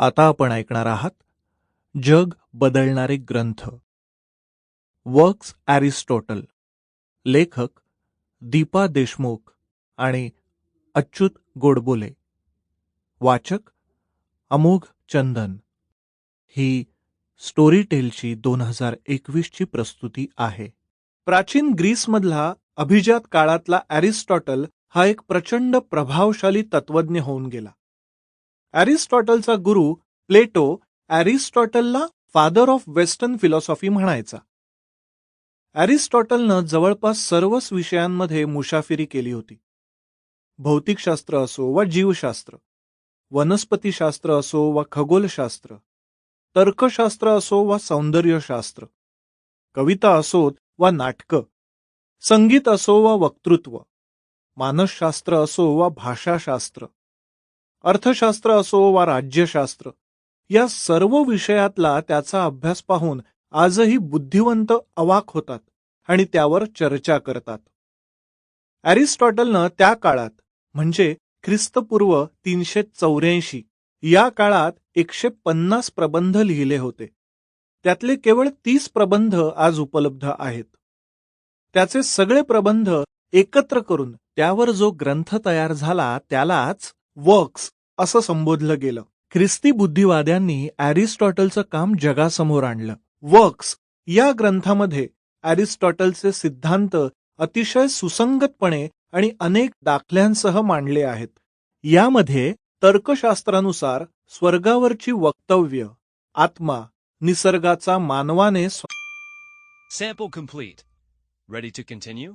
आता आपण ऐकणार आहात जग बदलणारे ग्रंथ. वर्क्स ॲरिस्टॉटल लेखक दीपा देशमुख आणि अच्युत गोडबोले. वाचक अमोघ चंदन. ही स्टोरीटेलची दोन हजार एकवीसची प्रस्तुती आहे. प्राचीन ग्रीसमधला अभिजात काळातला ॲरिस्टॉटल हा एक प्रचंड प्रभावशाली तत्वज्ञ होऊन गेला. ॲरिस्टॉटलचा गुरु प्लेटो ॲरिस्टॉटलला फादर ऑफ वेस्टर्न फिलॉसॉफी म्हणायचा. ॲरिस्टॉटलनं जवळपास सर्वच विषयांमध्ये मुशाफिरी केली होती. भौतिकशास्त्र असो वा जीवशास्त्र वनस्पतीशास्त्र असो वा खगोलशास्त्र तर्कशास्त्र असो वा सौंदर्यशास्त्र कविता असोत वा नाटकं संगीत असो वा वक्तृत्व मानसशास्त्र असो वा भाषाशास्त्र अर्थशास्त्र असो वा राज्यशास्त्र या सर्व विषयातला त्याचा अभ्यास पाहून आजही बुद्धिवंत अवाक होतात आणि त्यावर चर्चा करतात. ॲरिस्टॉटलनं त्या काळात म्हणजे ख्रिस्तपूर्व तीनशे चौऱ्याऐंशी या काळात एकशे पन्नास प्रबंध लिहिले होते. त्यातले केवळ तीस प्रबंध आज उपलब्ध आहेत. त्याचे सगळे प्रबंध एकत्र करून त्यावर जो ग्रंथ तयार झाला त्यालाच वर्क्स असं संबोधलं गेलं. ख्रिस्ती बुद्धिवाद्यांनी ॲरिस्टॉटलचं काम जगासमोर आणलं. वर्क्स या ग्रंथामध्ये ॲरिस्टॉटलचे सिद्धांत अतिशय सुसंगतपणे आणि अनेक दाखल्यांसह मांडले आहेत. यामध्ये तर्कशास्त्रानुसार स्वर्गावरची वक्तव्य आत्मा निसर्गाचा मानवाने स्व- Sample complete. Ready to continue?